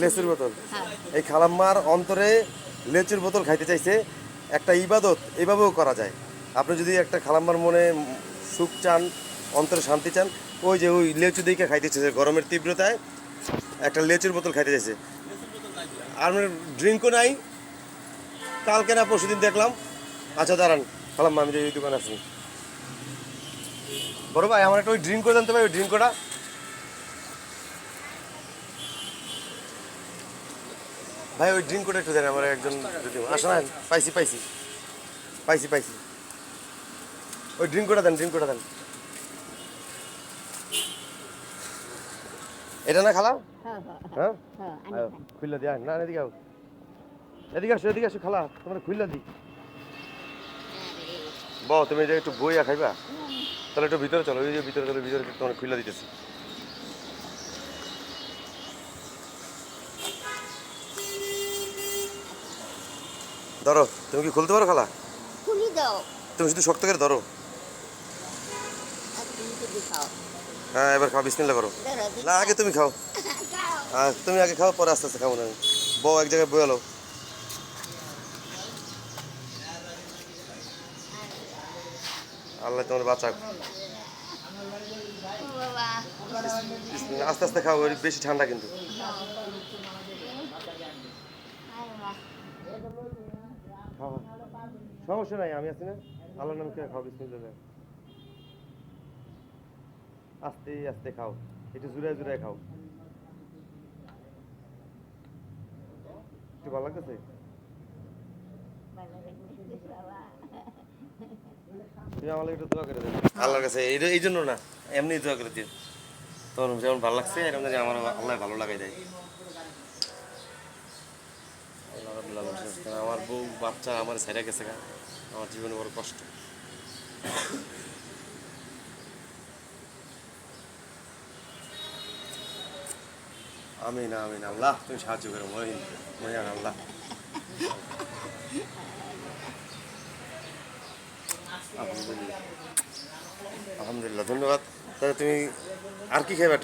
লেচুর বোতল। হ্যাঁ। এই খালাম্মার অন্তরে লেচুর বোতল খাইতে চাইছে একটা ইবাদত এইভাবেও করা যায়। আপনি যদি একটা খালাম্মার মনে সুখ চান অন্তরে শান্তি চান ওই যে ওই লেচু দিকে খাইতে চাইছে গরমের তীব্রতায় একটা লেচুর বোতল খাইতে চাইছে। আর ড্রিঙ্কও নাই। কালকে না পরশু দিন দেখলাম। আচ্ছা দাঁড়ান। খালাম্মা আমি যে এই দোকানে আছি। বড় ভাই আমার একটা ওই ড্রিঙ্ক করে জানতে পারি ওই ড্রিঙ্কটা? ভাই ওই ড্রিঙ্ক করে একটু দেন আমার একজন যদি আসো না পাইছি পাইছি। পাইছি পাইছি। ওই ড্রিঙ্ক করে দেন ড্রিঙ্ক করে দেন। এটা না খালা হ্যাঁ হ্যাঁ। হ্যাঁ? হ্যাঁ। খুললা দিয়া না এদিকে আও। এদিকে আসো এদিকে আসো খালা তোমার খুললা দি। ব তুমি যে একটু বইয়া খাইবা। তাহলে একটু ভিতরে চলো ওই যে ভিতরে চলো ভিতরে তোমার খুললা দিতেছি। ধরো তুমি কি খুলতে পারো খালা? খুলি দাও। তুমি শুধু শক্ত করে ধরো। হ্যাঁ এবার খাও বিসমিল্লা করো। ধরো না আগে তুমি খাও। হ্যাঁ তুমি আগে খাও পরে আস্তে আস্তে খাব না। বউ এক জায়গায় বয়ালো আল্লাহ তোমার বাঁচা আস্তে আস্তে খাও বেশি ঠান্ডা কিন্তু। খাও সমস্যা নাই আমি আছি না? আল্লাহর নাম খেয়ে খাও বিসমিল্লা আস্তে আস্তে খাও একটু জুড়ে জুড়ে খাও। একটু ভালো লাগতেছে? তুমি আমার একটু দোয়া করে দেবে। আল্লাহর কাছে এই জন্য না এমনি দোয়া করে দিও। তোমার যেমন ভালো লাগছে এরকম জানি আমার আল্লাহ ভালো লাগাই দেয় আল্লাহ রাব্বুল আলামিন শেষ করে। আমার বউ, বাচ্চা আমার ছেড়ে গেছে আমার জীবনে বড় কষ্ট। আমিন আমিন। আল্লাহ, তুমি সাহায্য করো, মহিন। মহিন আল্লাহ। আলহামদুলিল্লাহ। আলহামদুলিল্লাহ, ধন্যবাদ। তাহলে তুমি আর কি খাইবে?